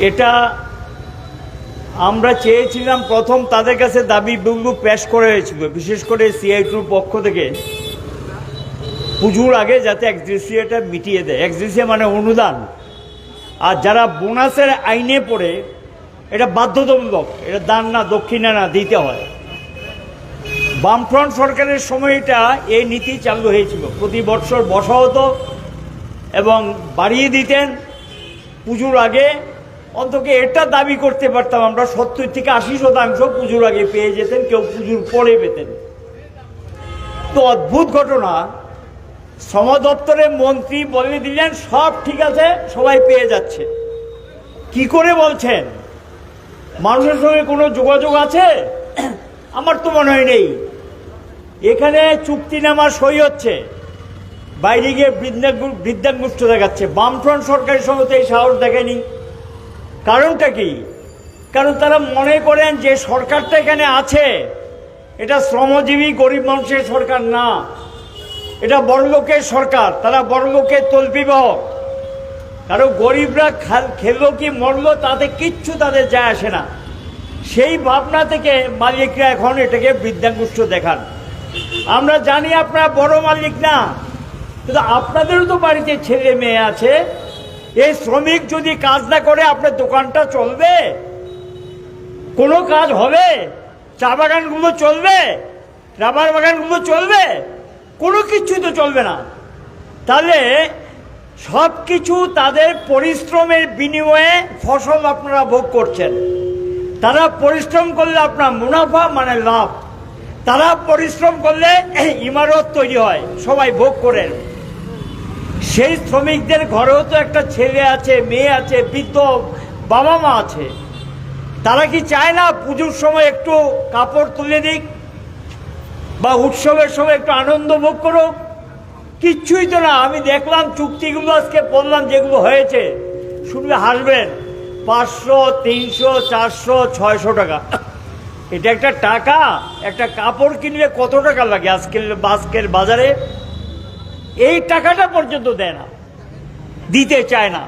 এটা আমরা চেয়েছিলাম প্রথম তাদের কাছে দাবি বিন্দু পেশ করা হয়েছিল বিশেষ করে সিআইটুর পক্ষ থেকে। পুজোর আগে যাতে এক্সডিসিএটা মিটিয়ে দেয়। এক্সডিসিএ মানে অনুদান। আর যারা বোনাসের আইনে পড়ে, এটা বাধ্যতামূলক, এটা দান না, দক্ষিণা না, দিতে হয়। বামফ্রন্ট সরকারের সময়টা এই নীতি চালু হয়েছিল। প্রতি বছর বসা হতো এবং বাড়িয়ে দিতেন। পুজোর আগে অন্তত এটা দাবি করতে পারতাম আমরা, সত্তর থেকে আশি শতাংশ পুজোর আগে পেয়ে যেতেন, কেউ পুজোর পরে পেতেন। তো অদ্ভুত ঘটনা শ্রম দপ্তরের মন্ত্রী বলে দিলেন, সব ঠিক আছে, সবাই পেয়ে যাচ্ছে। কি করে বলছেন? মানুষের সঙ্গে কোনো যোগাযোগ আছে? আমার তো মনে হয় নেই। এখানে চুক্তি চুক্তিনামা সই হচ্ছে। বাইরে গিয়ে বৃদ্ধাঙ্গু বৃদ্ধাঙ্গুষ্ঠ দেখাচ্ছে। বামফ্রন্ট সরকারের সঙ্গে তো এই সাহস দেখেনি। কারণটা কি? কারণ তারা মনে করেন যে সরকারটা এখানে আছে। এটা শ্রমজীবী গরিব মানুষের সরকার না। এটা বড়লোকের সরকার। তারা বড়লোকের তলবিবাহ কারণ গরিবরা খেলো কি মরলো তাতে কিচ্ছু তাদের যায় আসে না। সেই ভাবনা থেকে মালিকরা এখন এটাকে বৃদ্ধাঙ্গুষ্ঠ দেখান। আমরা জানি আপনারা বড় মালিক না। কিন্তু আপনাদেরও তো বাড়িতে ছেলে মেয়ে আছে। এই শ্রমিক যদি কাজ না করে, আপনার দোকানটা চলবে? কোনো কাজ হবে? চা বাগানগুলো চলবে? রাবার বাগানগুলো চলবে? কোনো কিছুই তো চলবে না। তাহলে সব কিছু তাদের পরিশ্রমের বিনিময়ে ফসল আপনারা ভোগ করছেন। তারা পরিশ্রম করলে আপনার মুনাফা মানে লাভ। তারা পরিশ্রম করলে ইমারত তৈরি হয়। সবাই ভোগ করেন। সেই শ্রমিকদের ঘরেও তো একটা ছেলে আছে, মেয়ে আছে, বৃদ্ধ বাবা মা আছে। তারা কি চায় না পুজোর সময় একটু কাপড় তুলে দিক বা উৎসবের সময় একটু আনন্দ ভোগ করুক? কিচ্ছুই তো না। আমি দেখলাম চুক্তিগুলো আজকে পড়লাম যেগুলো হয়েছে। শুনলে হাসবেন, পাঁচশো, তিনশো, চারশো, ছয়শো টাকা। এটা একটা টাকা, একটা কাপড় কিনলে কত টাকা লাগে আজকের আজকের বাজারে? এই টাকাটা পর্যন্ত দেয় না, দিতে চায় না।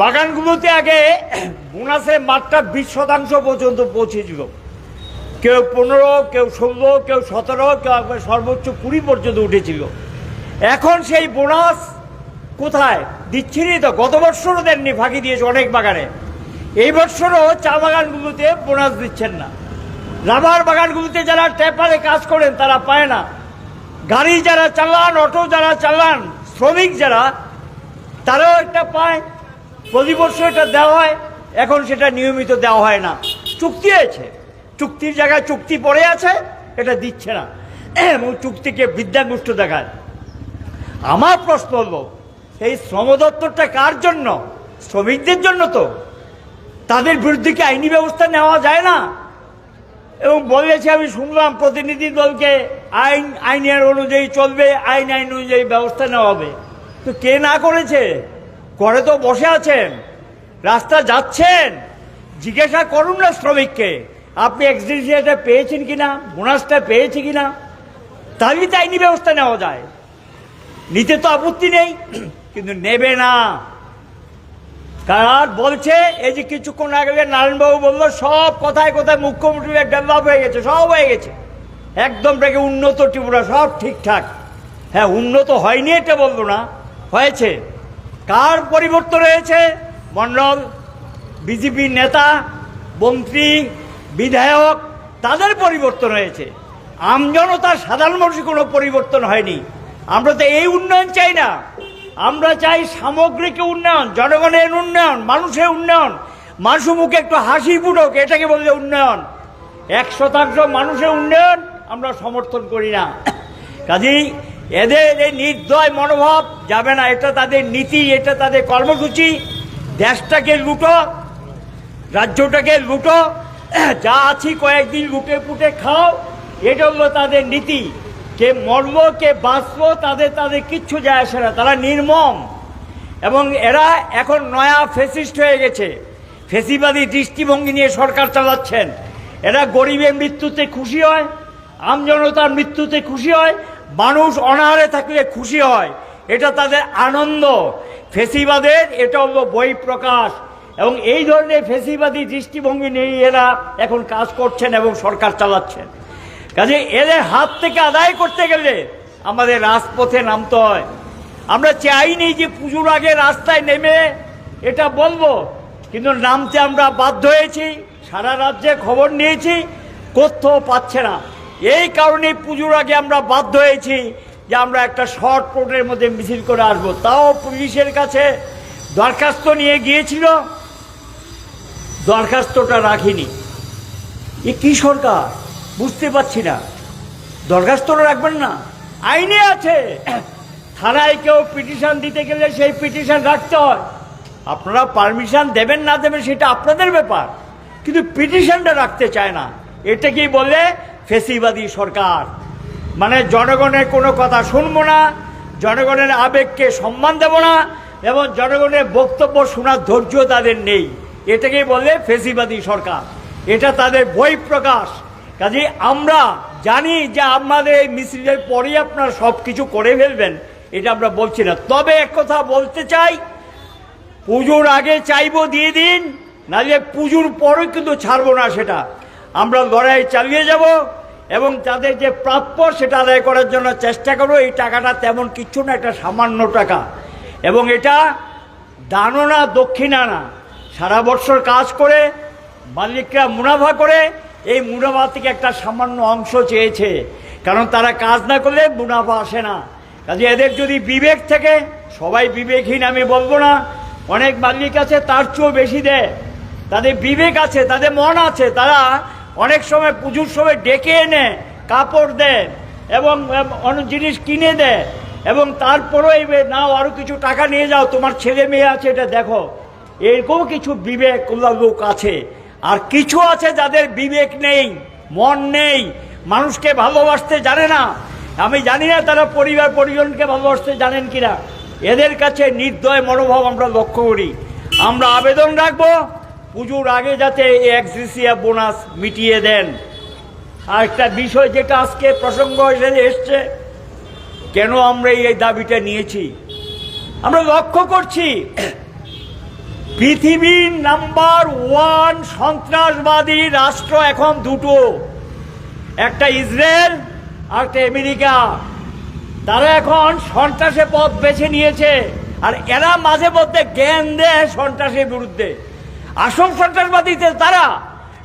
বাগানগুলোতে আগে বোনাসের মাত্রা বিশ শতাংশ পর্যন্ত পৌঁছেছিল। কেউ পনেরো, কেউ ষোলো, কেউ সতেরো, কেউ একবার সর্বোচ্চ কুড়ি পর্যন্ত উঠেছিল। এখন সেই বোনাস কোথায়? দিচ্ছেনি তো, গত বছরও দেননি, ফাঁকি দিয়েছে অনেক বাগানে। এই বছরও চা বাগানগুলোতে বোনাস দিচ্ছেন না। রাবার বাগানগুলোতে যারা টেপারে কাজ করেন, তারা পায় না। গাড়ি যারা চালান, অটো যারা চালান, শ্রমিক যারা, তারাও একটা পায়। প্রতি বছর এটা দেওয়া হয়, এখন সেটা নিয়মিত দেওয়া হয় না। চুক্তি হয়েছে চুক্তির জায়গায় চুক্তি পড়ে আছে, এটা দিচ্ছে না। এবং চুক্তিকে বিদ্যাঙ্গুষ্ঠ দেখায়। আমার প্রশ্ন হলো, এই শ্রম দপ্তরটা কার জন্য? শ্রমিকদের জন্য তো। তাদের বিরুদ্ধে কি আইনি ব্যবস্থা নেওয়া যায় না? এবং বলেছে, আমি শুনলাম প্রতিনিধি দলকে আইন আইনের অনুযায়ী চলবে, আইন আইন অনুযায়ী ব্যবস্থা নেওয়া হবে। তো কে না করেছে? ঘরে তো বসে আছেন। রাস্তা যাচ্ছেন। জিজ্ঞাসা করুন না শ্রমিককে, আপনি এক্সডিসিটা পেয়েছেন কিনা বোনাসটা পেয়েছে কিনা? তাহলেই তো আইনি ব্যবস্থা নেওয়া যায়। নিতে তো আপত্তি নেই, কিন্তু নেবে না। কার বলছে? এই যে কিছুক্ষণ আগে নারায়ণবাবু বলল, সব কথায় কথায় মুখ্যমন্ত্রী ডেভেলপ হয়ে গেছে, সব হয়ে গেছে। একদম থেকে উন্নত ত্রিপুরা সব ঠিকঠাক। হ্যাঁ উন্নত হয়নি এটা বলব না। হয়েছে। কার পরিবর্তন হয়েছে? মন্ডল, বিজেপি নেতা, মন্ত্রী, বিধায়ক, তাদের পরিবর্তন হয়েছে। আমজনতার সাধারণ মানুষের কোনো পরিবর্তন হয়নি। আমরা তো এই উন্নয়ন চাই না। আমরা চাই সামগ্রিক উন্নয়ন, জনগণের উন্নয়ন, মানুষের উন্নয়ন। মানুষের মুখে একটু হাসি ফুটক, এটাকে বললে উন্নয়ন। এক শতাংশ মানুষের উন্নয়ন আমরা সমর্থন করি না। কাজেই এদের এই নির্দয় মনোভাব যাবে না। এটা তাদের নীতি, এটা তাদের কর্মসূচি। দেশটাকে লুটো, রাজ্যটাকে লুটো। যা আছি কয়েকদিন লুটে পুটে খাও, এটা হলো তাদের নীতি। কে মরলো, কে বাঁচলো, তাদের তাদের কিচ্ছু যায় আসে না। তারা নির্মম। এবং এরা এখন নয়া ফেসিস্ট হয়ে গেছে। ফেসিবাদী দৃষ্টিভঙ্গি নিয়ে সরকার চালাচ্ছেন। এরা গরিবের মৃত্যুতে খুশি হয় আমজনতার মৃত্যুতে খুশি হয়, মানুষ অনাহারে থাকলে খুশি হয়। এটা তাদের আনন্দ। ফেসিবাদের এটা হলো বই প্রকাশ। এবং এই ধরনের ফেসিবাদী দৃষ্টিভঙ্গি নিয়ে এরা এখন কাজ করছেন এবং সরকার চালাচ্ছেন কাজে এদের হাত থেকে আদায় করতে গেলে আমাদের রাজপথে নামতে হয়। আমরা চাইনি যে পুজোর আগে রাস্তায় নেমে এটা বলব, কিন্তু নামতে আমরা বাধ্য হয়েছি, সারা রাজ্যে খবর নিয়েছি, কোথাও পাচ্ছে না। এই কারণে পুজোর আগে আমরা বাধ্য হয়েছি যে আমরা একটা শর্ট রোডের মধ্যে মিছিল করে আসব। তাও পুলিশের কাছে দরখাস্ত নিয়ে গিয়েছিল। দরখাস্তটা রাখিনি। এ কি সরকার? বুঝতে পারছি না। দরখাস্তটা রাখবেন না। আইনে আছে। থানায় কেউ পিটিশন দিতে গেলে সেই পিটিশন রাখতে হয়। আপনারা পারমিশন দেবেন না দেবেন সেটা আপনাদের ব্যাপার। কিন্তু পিটিশনটা রাখতে চায় না। এটা কি বলে ফেসিবাদী সরকার। মানে জনগণের কোনো কথা শুনব না, জনগণের আবেগকে সম্মান দেব না, এবং জনগণের বক্তব্য শোনার ধৈর্য তাদের নেই। এটাকেই বলে ফেসিবাদী সরকার। এটা তাদের বই প্রকাশ। কাজে আমরা জানি যে আমাদের এই মিছিলের পরেই আপনারা সব কিছু করে ফেলবেন, এটা আমরা বলছি না। তবে এক কথা বলতে চাই, পুজোর আগে চাইব দিয়ে দিন, নাহলে পুজোর পরে কিন্তু ছাড়বো না সেটা। আমরা লড়াই চালিয়ে যাব এবং তাদের যে প্রাপ্য সেটা আদায় করার জন্য চেষ্টা করব। এই টাকাটা তেমন কিচ্ছু না একটা সামান্য টাকা। এবং এটা দানও না দক্ষিণা না সারা বছর কাজ করে, মালিকরা মুনাফা করে, এই মুনাফা থেকে একটা সামান্য অংশ চেয়েছে। কারণ তারা কাজ না করলে মুনাফা আসে না। কাজে এদের যদি বিবেক থেকে, সবাই বিবেকহীন, আমি বলব না। অনেক মালিক আছে, তার চেয়েও বেশি দেয়। তাদের বিবেক আছে, তাদের মন আছে, তারা অনেক সময় পুজোর সময় ডেকে এনে কাপড় দেয় এবং অনেক জিনিস কিনে দেয় এবং বে- নাও আরও কিছু টাকা নিয়ে যাও, তোমার ছেলে মেয়ে আছে, এটা দেখো। এরকম কিছু বিবেক লোক আছে। আর কিছু আছে যাদের বিবেক নেই, মন নেই, মানুষকে ভালোবাসতে জানে না। আমি জানি না তারা পরিবার, পরিজনকে ভালোবাসতে জানেন কিনা। এদের কাছে নির্দয় মনোভাব আমরা লক্ষ্য করি। আমরা আবেদন রাখব। পুজোর আগে যাতে এই এক্সিসিয়া বোনাস মিটিয়ে দেন। আর একটা বিষয় যেটা আজকে প্রসঙ্গ হিসেবে এসছে, কেন আমরা এই দাবিটা নিয়েছি? আমরা লক্ষ্য করছি, পৃথিবীর নাম্বার ওয়ান সন্ত্রাসবাদী রাষ্ট্র এখন দুটো। একটা ইসরায়েল আর একটা আমেরিকা। তারা এখন সন্ত্রাসে পথ বেছে নিয়েছে, আর এরা মাঝে মধ্যে জ্ঞান দেয় সন্ত্রাসের বিরুদ্ধে। আসল সন্ত্রাসবাদীতে তারা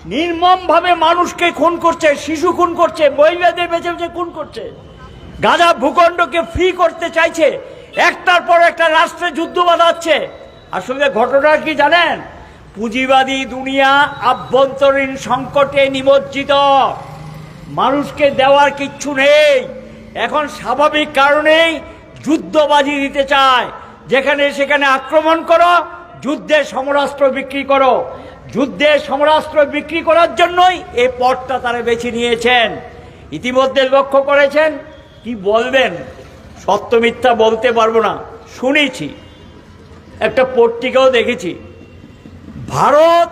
নির্মমভাবে মানুষকে খুন করছে, শিশু খুন করছে, মহিলাদের বেছে বেছে খুন করছে। গাজা ভূখণ্ডকে ফ্রি করতে চাইছে, একটার পর একটা রাষ্ট্রে যুদ্ধ বাঁধাচ্ছে। আসলে ঘটনা কি জানেন? পুঁজিবাদী দুনিয়া আভ্যন্তরীণ সংকটে নিমজ্জিত। মানুষকে দেওয়ার কিচ্ছু নেই। এখন স্বাভাবিক কারণেই যুদ্ধবাজি দিতে চায়। যেখানে সেখানে আক্রমণ করো যুদ্ধে সমরাস্ত্র বিক্রি করো। যুদ্ধে সমরাস্ত্র বিক্রি করার জন্যই এই পথটা তারা বেছে নিয়েছেন। ইতিমধ্যে লক্ষ্য করেছেন, কি বলবেন? সত্য মিথ্যা বলতে পারব না। শুনেছি, একটা পত্রিকাও দেখেছি। ভারত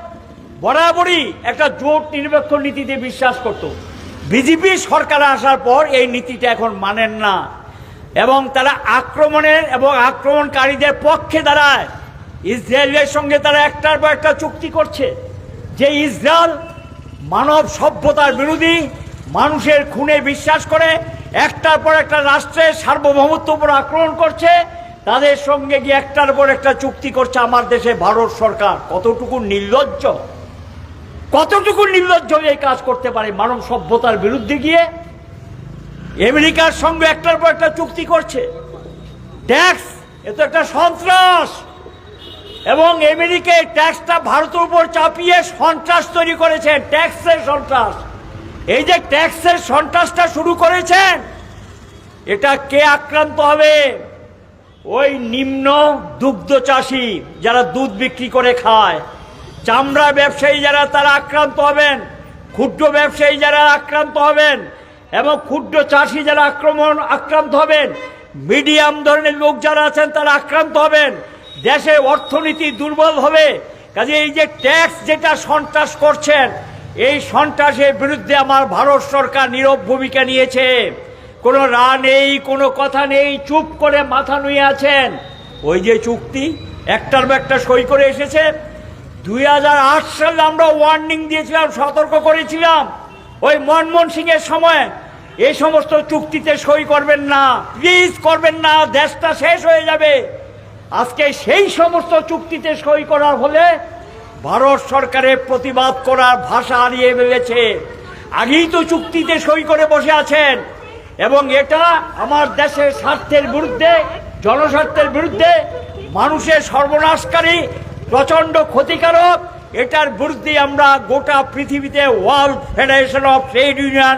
বরাবরই একটা জোট নিরপেক্ষ নীতিতে বিশ্বাস করত। বিজেপি সরকার আসার পর এই নীতিটা এখন মানেন না। এবং তারা আক্রমণের এবং আক্রমণকারীদের পক্ষে দাঁড়ায়। ইসরায়েলের সঙ্গে তারা একটার পর একটা চুক্তি করছে যে ইসরায়েল মানব সভ্যতার বিরোধী মানুষের খুনে বিশ্বাস করে, একটার পর একটা রাষ্ট্রের সার্বভৌমত্ব উপর আক্রমণ করছে, তাদের সঙ্গে গিয়ে একটার পর একটা চুক্তি করছে আমার দেশে ভারত সরকার। কতটুকু নির্লজ্জ? কতটুকু নির্লজ্জ এই কাজ করতে পারে মানব সভ্যতার বিরুদ্ধে গিয়ে? আমেরিকার সঙ্গে একটার পর একটা চুক্তি করছে। ট্যাক্স, এ তো একটা সন্ত্রাস। এবং আমেরিকা ট্যাক্সটা ভারতের উপর চাপিয়ে সন্ত্রাস তৈরি করেছেন ট্যাক্সের সন্ত্রাস। এই যে ট্যাক্সের সন্ত্রাসটা শুরু করেছেন, এটা কে আক্রান্ত হবে? ওই নিম্ন দুগ্ধ চাষি যারা দুধ বিক্রি করে খায়, চামড়া ব্যবসায়ী যারা তারা আক্রান্ত হবেন, ক্ষুদ্র ব্যবসায়ী যারা আক্রান্ত হবেন, এবং ক্ষুদ্র চাষি যারা আক্রমণ আক্রান্ত হবেন, মিডিয়াম ধরনের লোক যারা আছেন তারা আক্রান্ত হবেন। দেশে অর্থনীতি দুর্বল হবে, কাজে এই যে ট্যাক্স যেটা সন্ত্রাস করছেন, এই সন্ত্রাসের বিরুদ্ধে আমার ভারত সরকার নীরব ভূমিকা নিয়েছে। কোনো রা নেই, কোনো কথা নেই, চুপ করে মাথা নুয়ে আছেন। ওই যে চুক্তি, একটার একটা সই করে এসেছে। দুই হাজার আট সালে আমরা ওয়ার্নিং দিয়েছিলাম, সতর্ক করেছিলাম। ওই মনমোহন সিং এর সময়, এই সমস্ত চুক্তিতে সই করবেন না প্লিজ করবেন না, দেশটা শেষ হয়ে যাবে। আজকে সেই সমস্ত চুক্তিতে সই করার হলে ভারত সরকারের প্রতিবাদ করার ভাষা হারিয়ে ফেলেছে। আগেই তো চুক্তিতে সই করে বসে আছেন। এবং এটা আমার দেশের স্বার্থের বিরুদ্ধে, জনস্বার্থের বিরুদ্ধে, মানুষের সর্বনাশকারী, প্রচণ্ড ক্ষতিকারক, এটার বিরুদ্ধে আমরা গোটা পৃথিবীতে World Federation of Trade Union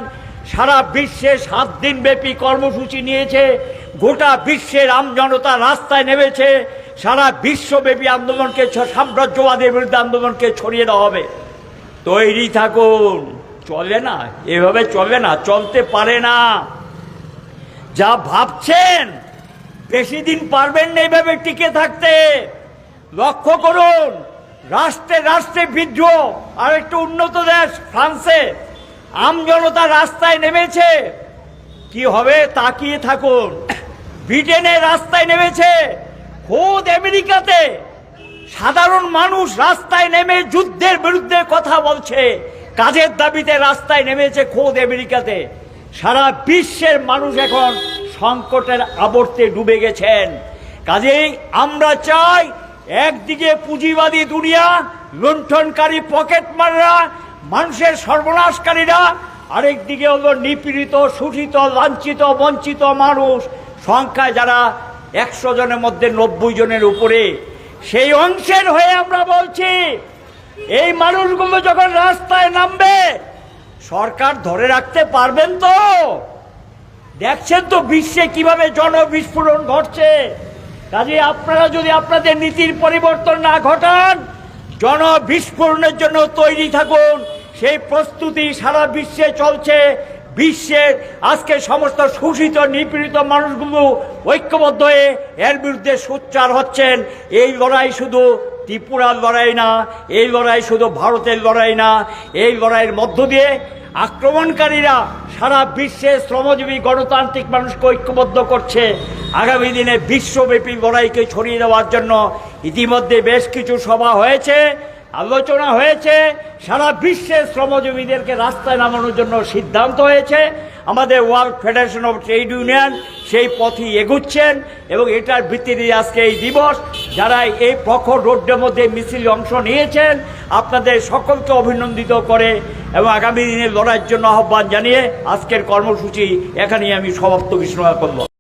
সারা বিশ্বে সাত দিন ব্যাপী কর্মসূচি নিয়েছে। গোটা বিশ্বের আমজনতা রাস্তায় নেমেছে, সারা বিশ্বব্যাপী আন্দোলনকে সাম্রাজ্যবাদের বিরুদ্ধে আন্দোলনকে ছড়িয়ে দেওয়া হবে। তৈরি থাকুন। চলে না, এভাবে চলে না, চলতে পারে না। যা ভাবছেন, বেশি দিন পারবেন না এইভাবে টিকে থাকতে। লক্ষ্য করুন, রাষ্ট্রে রাষ্ট্রে বিদ্রোহ, আর একটু উন্নত দেশ, ফ্রান্সে আমজনতা রাস্তায় নেমেছে। কি হবে, তাকিয়ে থাকুন। ব্রিটেনের রাস্তায় নেমেছে। খোদ আমেরিকাতে সাধারণ মানুষ রাস্তায় নেমে যুদ্ধের বিরুদ্ধে কথা বলছে। কাজের দাবিতে রাস্তায় নেমেছে খোদ আমেরিকাতে। সারা বিশ্বের মানুষ এখন সংকটের আবর্তে ডুবে গেছেন। কাজেই আমরা চাই একদিকে পুঁজিবাদী দুনিয়া, লুণ্ঠনকারী পকেট মাররা মানুষের সর্বনাশকারীরা, আরেকদিকে হলো নিপীড়িত, শোষিত, লাঞ্ছিত, বঞ্চিত মানুষ। সংখ্যায় যারা একশো জনের মধ্যে নব্বই জনের উপরে, সেই অংশের হয়ে আমরা বলছি, এই মানুষগুলো যখন রাস্তায় নামবে, সরকার ধরে রাখতে পারবেন তো? দেখছেন তো বিশ্বে কীভাবে জনবিস্ফোরণ ঘটছে? কাজে আপনারা যদি আপনাদের নীতির পরিবর্তন না ঘটান, জনবিস্ফোরণের জন্য তৈরি থাকুন। সেই প্রস্তুতি সারা বিশ্বে চলছে। বিশ্বের আজকে সমস্ত শোষিত, নিপীড়িত মানুষগুলো ঐক্যবদ্ধ হয়ে এর বিরুদ্ধে সোচ্চার হচ্ছেন। এই লড়াই শুধু ত্রিপুরার লড়াই না, এই লড়াই শুধু ভারতের লড়াই না, এই লড়াইয়ের মধ্য দিয়ে আক্রমণকারীরা সারা বিশ্বে শ্রমজীবী, গণতান্ত্রিক মানুষকে ঐক্যবদ্ধ করছে। আগামী দিনে বিশ্বব্যাপী লড়াইকে ছড়িয়ে দেওয়ার জন্য ইতিমধ্যে বেশ কিছু সভা হয়েছে। আলোচনা হয়েছে, সারা বিশ্বের শ্রমজীবীদেরকে রাস্তায় নামানোর জন্য সিদ্ধান্ত হয়েছে। আমাদের World Federation of Trade Union সেই পথই এগুচ্ছেন এবং এটার ভিত্তিতে আজকে এই দিবস, যারা এই প্রখর রোডের মধ্যে মিছিল অংশ নিয়েছেন, আপনাদের সকলকে অভিনন্দিত করে এবং আগামী দিনে লড়াইয়ের জন্য আহ্বান জানিয়ে আজকের কর্মসূচি এখানেই আমি সমাপ্ত ঘোষণা করব।